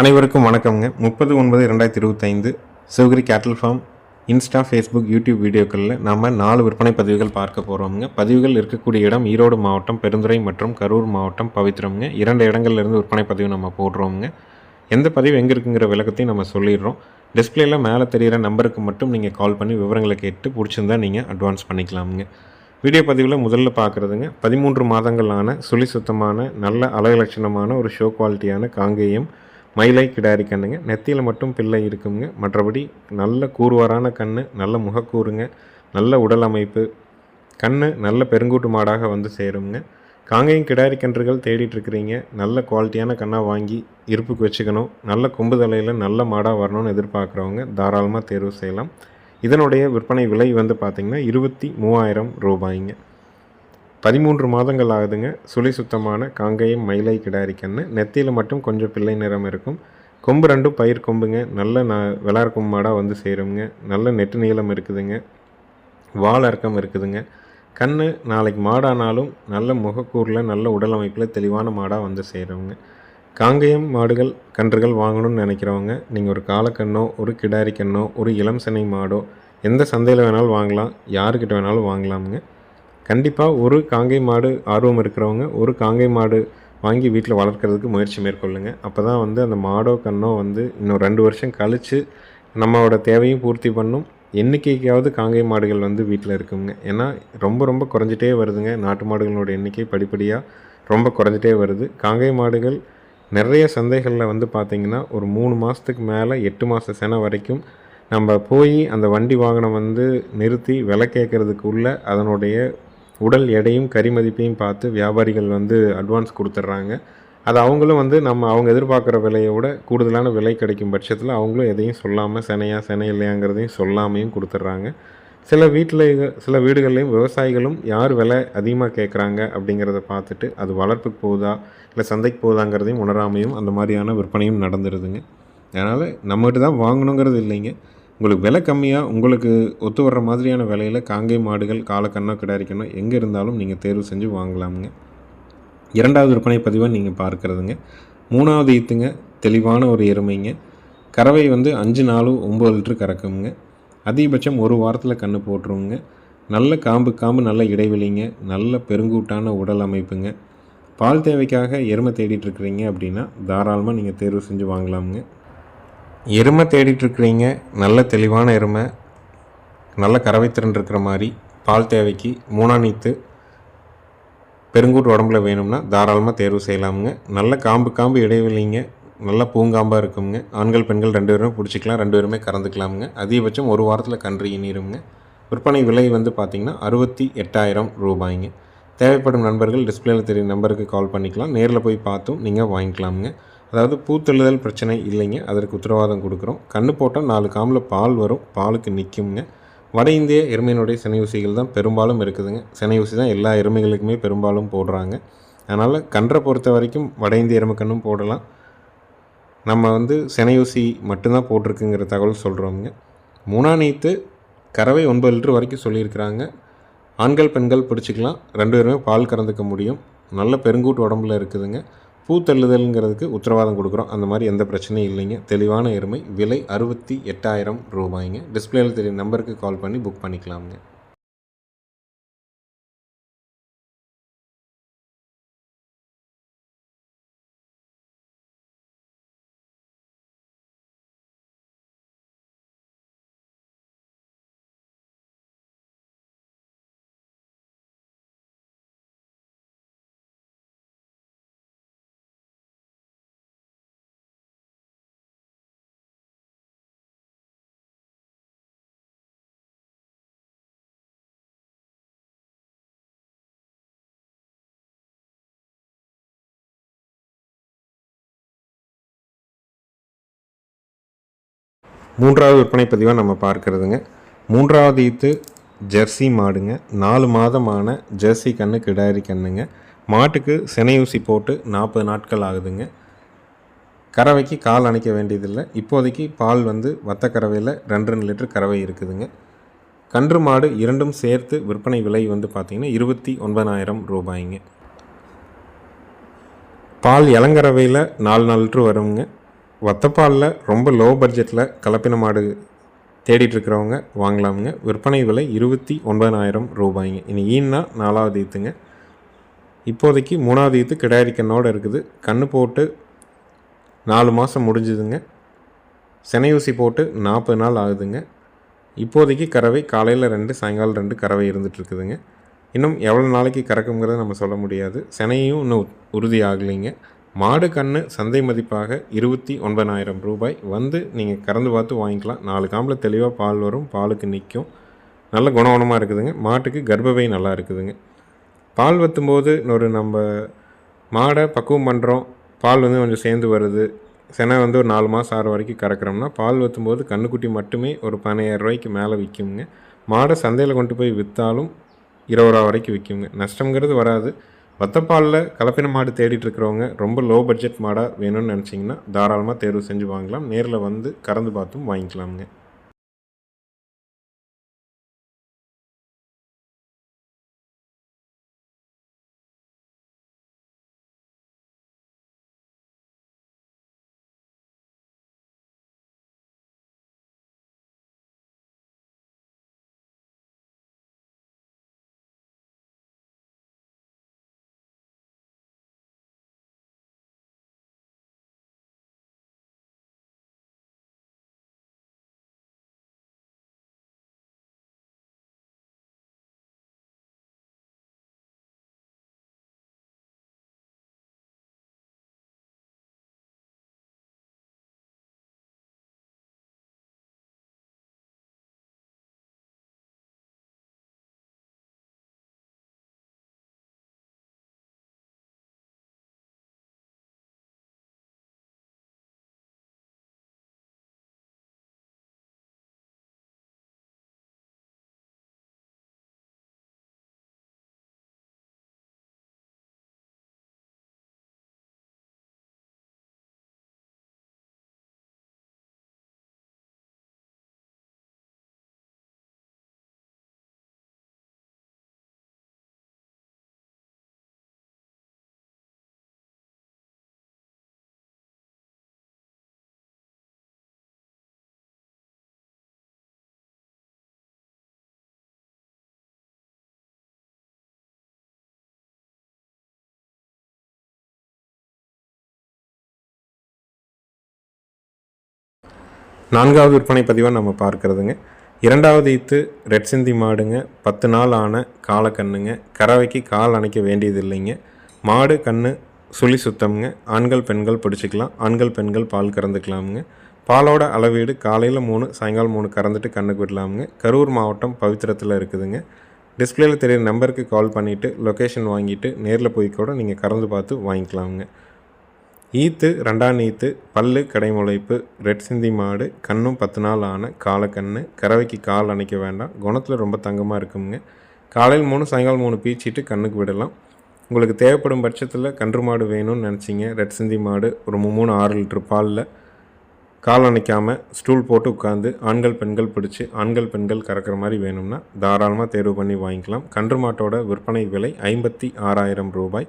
அனைவருக்கும் வணக்கம்ங்க. முப்பது ஒன்பது ரெண்டாயிரத்தி இருபத்தைந்து சிவகிரி கேட்டல் ஃபார்ம் இன்ஸ்டா ஃபேஸ்புக் யூடியூப் வீடியோக்களில் நம்ம நாலு விற்பனை பதிவுகள் பார்க்க போகிறோம்ங்க பதிவுகள் இருக்கக்கூடிய இடம் ஈரோடு மாவட்டம் பெருந்துறை மற்றும் கரூர் மாவட்டம் பவித்திரம்ங்க இரண்டு இடங்கள்லேருந்து விற்பனை பதிவு நம்ம போடுறோம்ங்க. எந்த பதிவு எங்கே இருக்குங்கிற விளக்கத்தையும் நம்ம சொல்லிடுறோம். டிஸ்பிளேயில் மேலே தெரிகிற நம்பருக்கு மட்டும் நீங்கள் கால் பண்ணி விவரங்களை கேட்டு பிடிச்சிருந்தா நீங்கள் அட்வான்ஸ் பண்ணிக்கலாமுங்க. வீடியோ பதிவில் முதல்ல பார்க்குறதுங்க பதிமூன்று மாதங்களான சுழி சுத்தமான நல்ல அழகுலட்சணமான ஒரு ஷோ குவாலிட்டியான காங்கேயம் மயிலை கிடாரி கண்ணுங்க. நெத்தியில் மட்டும் பிள்ளை இருக்குங்க. மற்றபடி நல்ல கூறுவாரான கண் நல்ல முகக்கூறுங்க நல்ல உடல் அமைப்பு. கண் நல்ல பெருங்கூட்டு மாடாக வந்து சேருங்க காங்கேயம் கிடாரி கன்றுகள் தேடிட்டு இருக்கிறீங்க. நல்ல குவாலிட்டியான கண்ணாக வாங்கி இருப்புக்கு வச்சுக்கணும். நல்ல கொம்பு தலையில் நல்ல மாடாக வரணும்னு எதிர்பார்க்குறவங்க தாராளமாக தேர்வு செய்யலாம். இதனுடைய விற்பனை விலை வந்து பார்த்திங்கன்னா இருபத்தி மூவாயிரம் ரூபாய்ங்க. பதிமூன்று மாதங்கள் ஆகுதுங்க. சுழி சுத்தமான காங்கேயம் மயிலை கிடாரி கன்று. நெத்தியில் மட்டும் கொஞ்சம் பிள்ளை நிறம் இருக்கும். கொம்பு ரெண்டும் பயிர் கொம்புங்க. நல்ல ந விளார் மாடாக வந்து சேருங்க நல்ல நெட்டு நீளம் இருக்குதுங்க. வால் அறக்கம் இருக்குதுங்க. கண் நாளைக்கு மாடானாலும் நல்ல முகக்கூரில் நல்ல உடல் அமைப்பில் தெளிவான மாடாக வந்து சேருங்க காங்கேயம் மாடுகள் கன்றுகள் வாங்கணும்னு நினைக்கிறவங்க நீங்கள் ஒரு காலக்கண்ணோ ஒரு கிடாரி கண்ணோ ஒரு இளம் சினை மாடோ எந்த சந்தையில் வேணாலும் வாங்கலாம். யாருக்கிட்ட வேணாலும் வாங்கலாமுங்க. கண்டிப்பாக ஒரு காங்கை மாடு ஆர்வம் இருக்கிறவங்க ஒரு காங்கை மாடு வாங்கி வீட்டில் வளர்க்குறதுக்கு முயற்சி மேற்கொள்ளுங்க. அப்போ தான் வந்து அந்த மாடோ கண்ணோ வந்து இன்னும் ரெண்டு வருஷம் கழித்து நம்மளோட தேவையும் பூர்த்தி பண்ணும். எண்ணிக்கைக்காவது காங்கை மாடுகள் வந்து வீட்டில் இருக்குங்க. ஏன்னா ரொம்ப ரொம்ப குறைஞ்சிட்டே வருதுங்க. நாட்டு மாடுகளோட எண்ணிக்கை படிப்படியாக ரொம்ப குறைஞ்சிட்டே வருது. காங்கை மாடுகள் நிறைய சந்தைகளில் வந்து பார்த்திங்கன்னா ஒரு மூணு மாதத்துக்கு மேலே எட்டு மாத செனை வரைக்கும் நம்ம போய் அந்த வண்டி வாகனம் வந்து நிறுத்தி விலை கேட்குறதுக்குள்ளே அதனுடைய உடல் எடையும் கறி மதிப்பையும் பார்த்து வியாபாரிகள் வந்து அட்வான்ஸ் கொடுத்துட்றாங்க. அது அவங்களும் வந்து நம்ம அவங்க எதிர்பார்க்குற விலையை விட கூடுதலான விலை கிடைக்கும் பட்சத்தில் அவங்களும் எதையும் சொல்லாமல் செனையா செனை இல்லையாங்கிறதையும் சொல்லாமையும் கொடுத்துட்றாங்க. சில வீட்டில் சில வீடுகள்லையும் விவசாயிகளும் யார் விலை அதிகமாக கேட்குறாங்க அப்படிங்கிறத பார்த்துட்டு அது வளர்ப்புக்கு போகுதா இல்லை சந்தைக்கு போகுதாங்கிறதையும் உணராமையும் அந்த மாதிரியான விற்பனையும் நடந்துருதுங்க. அதனால் நம்மகிட்ட தான் வாங்கணுங்கிறது இல்லைங்க. உங்களுக்கு விலை கம்மியாக உங்களுக்கு ஒத்து வர்ற மாதிரியான விலையில் காங்கை மாடுகள் காலக்கண்ணோ கிடாரிக்கண்ணோ எங்கே இருந்தாலும் நீங்கள் தேர்வு செஞ்சு வாங்கலாமுங்க. இரண்டாவது விற்பனை பதிவாக நீங்கள் பார்க்குறதுங்க. மூணாவது ஈத்துங்க தெளிவான ஒரு எருமைங்க. கறவை வந்து அஞ்சு நாலு ஒம்பது லிட்டரு கறக்குங்க அதிகபட்சம் ஒரு வாரத்தில் கன்று போட்டுருவோங்க நல்ல காம்பு காம்பு நல்ல இடைவெளிங்க. நல்ல பெருங்கூட்டான உடல் அமைப்புங்க. பால் தேவைக்காக எருமை தேடிட்டு இருக்கிறீங்க அப்படின்னா தாராளமாக நீங்கள் தேர்வு செஞ்சு வாங்கலாமுங்க. எருமை தேடிட்டுருக்குறீங்க நல்ல தெளிவான எருமை நல்ல கறவை திறன் இருக்கிற மாதிரி பால் தேவைக்கு மூணா நீத்து பெருங்கூட்டு உடம்புல வேணும்னா தாராளமாக தேர்வு செய்யலாமுங்க. நல்ல காம்பு காம்பு இடைவெளிங்க நல்ல பூங்காம்பாக இருக்குங்க ஆண்கள் பெண்கள் ரெண்டு பேருமே பிடிச்சிக்கலாம் ரெண்டு பேருமே கறந்துக்கலாமுங்க. அதிகபட்சம் ஒரு வாரத்தில் கன்று இனிருங்க விற்பனை விலை வந்து பார்த்திங்கன்னா அறுபத்தி எட்டாயிரம் ரூபாய்ங்க. தேவைப்படும் நண்பர்கள் டிஸ்பிளேயில் தெரியும் நம்பருக்கு கால் பண்ணிக்கலாம். நேரில் போய் பார்த்தும் நீங்கள் வாங்கிக்கலாமுங்க. அதாவது பூத்தெழுதல் பிரச்சனை இல்லைங்க. அதற்கு உத்தரவாதம் கொடுக்குறோம். கன்று போட்டால் நாலு காமில் பால் வரும். பாலுக்கு நிற்குங்க வட இந்திய எருமையினுடைய சினை ஊசிகள் தான் பெரும்பாலும் இருக்குதுங்க. சினை ஊசி தான் எல்லா எருமைகளுக்குமே பெரும்பாலும் போடுறாங்க. அதனால் கன்றை பொறுத்த வரைக்கும் வட இந்திய எருமைக்கண்ணும் போடலாம். நம்ம வந்து சினையூசி மட்டும்தான் போட்டிருக்குங்கிற தகவல் சொல்கிறோங்க மூணாநீத்து கறவை ஒன்பது லிட்டர் வரைக்கும் சொல்லியிருக்கிறாங்க. ஆண்கள் பெண்கள் பிடிச்சிக்கலாம். ரெண்டு பேருமே பால் கறந்துக்க முடியும். நல்ல பெருங்கூட்டு உடம்புல இருக்குதுங்க. பூத்தள்ளுதல்ங்கிறதுக்கு உத்தரவாதம் கொடுக்குறோம். அந்த மாதிரி எந்த பிரச்சனையும் இல்லைங்க. தெளிவான எருமை. விலை அறுபத்தி எட்டாயிரம் ரூபாய்ங்க. டிஸ்பிளேயில் தெரியும் நம்பருக்கு கால் பண்ணி புக் பண்ணிக்கலாமுங்க. மூன்றாவது விற்பனை பதிவாக நம்ம பார்க்குறதுங்க. மூன்றாவது ஈத்து ஜெர்சி மாடுங்க. நாலு மாதமான ஜெர்சி கன்று கிடாரி கன்றுங்க மாட்டுக்கு சினை ஊசி போட்டு நாற்பது நாட்கள் ஆகுதுங்க. கறவைக்கு கால் அணைக்க வேண்டியதில்லை. இப்போதைக்கு பால் வந்து வத்த கறவையில் ரெண்டு ரெண்டு லிட்டர் கறவை இருக்குதுங்க. கன்று மாடு இரண்டும் சேர்த்து விற்பனை விலை வந்து பார்த்திங்கன்னா இருபத்தி ஒன்பதாயிரம் ரூபாய்ங்க. பால் இளங்கறவையில் நாலு நாலு லிட்டர் வருங்க. வத்தப்பாலில் ரொம்ப லோ பட்ஜெட்டில் கலப்பின மாடு தேடிட்டு இருக்கிறவங்க வாங்கலாமுங்க. விற்பனை விலை இருபத்தி ஒன்பதாயிரம் ரூபாய்ங்க. இனி ஈன்னா நாலாவது ஈத்துங்க. இப்போதைக்கு மூணாவது ஈத்து கிடாரி கண்ணோடு இருக்குது. கன்று போட்டு நாலு மாதம் முடிஞ்சுதுங்க. செனையூசி போட்டு நாற்பது நாள் ஆகுதுங்க. இப்போதைக்கு கறவை காலையில் ரெண்டு சாயங்காலம் ரெண்டு கறவை இருந்துகிட்ருக்குதுங்க இன்னும் எவ்வளோ நாளைக்கு கறக்குங்கிறத நம்ம சொல்ல முடியாது. செனையும் இன்னும் உறுதி ஆகலைங்க மாடு கன்று சந்தை மதிப்பாக இருபத்தி ஒன்பதாயிரம் ரூபாய். வந்து நீங்கள் கறந்து பார்த்து வாங்கிக்கலாம். நாலு காம்பில் தெளிவாக பால் வரும் பாலுக்கு நிற்கும் நல்ல குணகுணமாக இருக்குதுங்க. மாட்டுக்கு கர்ப்பவை நல்லா இருக்குதுங்க. பால் வற்றும்போது இன்னொரு நம்ம மாடை பக்குவம் பண்ணுறோம் பால் வந்து கொஞ்சம் சேர்ந்து வருது. செனை வந்து ஒரு நாலு மாதம் ஆறு வரைக்கும் கறக்குறோம்னா பால் வற்றும்போது கண்ணுக்குட்டி மட்டுமே ஒரு பதினாயிரம் ரூபாய்க்கு மேலே விற்குங்க மாடை சந்தையில் கொண்டு போய் விற்றாலும் இருபது ரூபா வரைக்கும் விற்குங்க நஷ்டங்கிறது வராது. வத்தப்பாலில் கலப்பின மாடு தேடிட்டு இருக்கிறவங்க ரொம்ப லோ பட்ஜெட் மாடாக வேணும்னு நினச்சிங்கன்னா தாராளமாக தேர்வு செஞ்சு வாங்கலாம். நேரில் வந்து கறந்து பார்த்தும் வாங்கிக்கலாமுங்க. நான்காவது விற்பனை பதிவாக நம்ம பார்க்குறதுங்க. இரண்டாவது ஈத்து ரெட் சிந்தி மாடுங்க. பத்து நாள் ஆன காலக்கண்ணுங்க கறவைக்கு கால் அணைக்க வேண்டியது இல்லைங்க மாடு கண்ணு சுழி சுத்தம்ங்க. ஆண்கள் பெண்கள் பிடிச்சிக்கலாம். ஆண்கள் பெண்கள் பால் கறந்துக்கலாமுங்க. பாலோட அளவீடு காலையில் மூணு சாயங்காலம் மூணு கறந்துட்டு கண்ணுக்கு விடலாமுங்க. கரூர் மாவட்டம் பவித்திரத்தில் இருக்குதுங்க. டிஸ்பிளேயில் தெரியுற நம்பருக்கு கால் பண்ணிவிட்டு லொக்கேஷன் வாங்கிட்டு நேரில் போய் கூட நீங்கள் கறந்து பார்த்து வாங்கிக்கலாமுங்க. ஈத்து ரெண்டாம் ஈத்து பல்லு கடைமுளைப்பு ரெட் சிந்தி மாடு கண்ணும் பத்து நாள் ஆன காலக்கண்ணு கறவைக்கு கால் அணைக்க வேண்டாம். குணத்தில் ரொம்ப தங்கமாக இருக்குங்க காலையில் மூணு சாயங்காலம் மூணு பீச்சிட்டு கண்ணுக்கு விடலாம். உங்களுக்கு தேவைப்படும் பட்சத்தில் கன்று மாடு வேணும்னு நினச்சிங்க. ரெட் சிந்தி மாடு ஒரு மூணு ஆறு லிட்ரு பாலில் கால் அணைக்காமல் ஸ்டூல் போட்டு உட்காந்து ஆண்கள் பெண்கள் பிடிச்சி ஆண்கள் பெண்கள் கறக்கிற மாதிரி வேணும்னா தாராளமாக தேர்வு பண்ணி வாங்கிக்கலாம். கன்று மாட்டோட விற்பனை விலை ஐம்பத்தி ஆறாயிரம் ரூபாய்.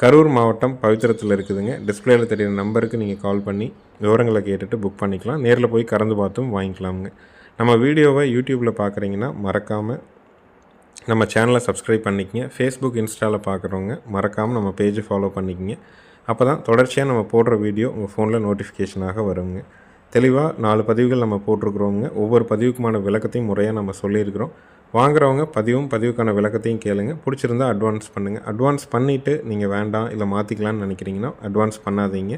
கரூர் மாவட்டம் பவித்திரத்தில் இருக்குதுங்க. டிஸ்பிளேயில் தெரியிற நம்பருக்கு நீங்கள் கால் பண்ணி விவரங்களை கேட்டுட்டு புக் பண்ணிக்கலாம். நேரில் போய் கறந்து பார்த்தும் வாங்கிக்கலாமுங்க. நம்ம வீடியோவை யூடியூப்பில் பார்க்குறீங்கன்னா மறக்காமல் நம்ம சேனலை சப்ஸ்கிரைப் பண்ணிக்கங்க. ஃபேஸ்புக் இன்ஸ்டாவில் பார்க்குறவங்க மறக்காமல் நம்ம பேஜை ஃபாலோ பண்ணிக்கங்க. அப்போ தான் தொடர்ச்சியாக நம்ம போடுற வீடியோ உங்கள் ஃபோனில் நோட்டிஃபிகேஷனாக வருங்க. தெளிவாக நாலு பதிவுகள் நம்ம போட்டிருக்கிறோங்க ஒவ்வொரு பதிவுக்குமான விளக்கத்தையும் முறையாக நம்ம சொல்லியிருக்கிறோம். வாங்குறவங்க பதிவும் பதிவுக்கான விளக்கத்தையும் கேளுங்க. பிடிச்சிருந்தா அட்வான்ஸ் பண்ணுங்கள் அட்வான்ஸ் பண்ணிவிட்டு நீங்கள் வேண்டாம் இல்லை மாற்றிக்கலான்னு நினைக்கிறீங்கன்னா அட்வான்ஸ் பண்ணாதீங்க.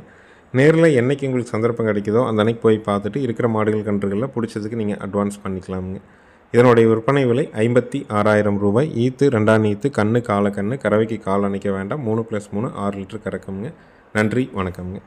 நேரில் என்றைக்கு உங்களுக்கு சந்தர்ப்பம் கிடைக்குதோ அந்த அன்னைக்கு போய் பார்த்துட்டு இருக்கிற மாடுகள் கன்றுகளில் பிடிச்சதுக்கு நீங்கள் அட்வான்ஸ் பண்ணிக்கலாமுங்க. இதனுடைய விற்பனை விலை ஐம்பத்தி ஆறாயிரம் ரூபாய். ஈத்து ரெண்டாம் ஈத்து கண்ணு கால கண்ணு கறவைக்கு கால் அணைக்க வேண்டாம். மூணு ப்ளஸ் மூணு ஆறு லிட்டர் கறக்குங்க. நன்றி வணக்கம்ங்க.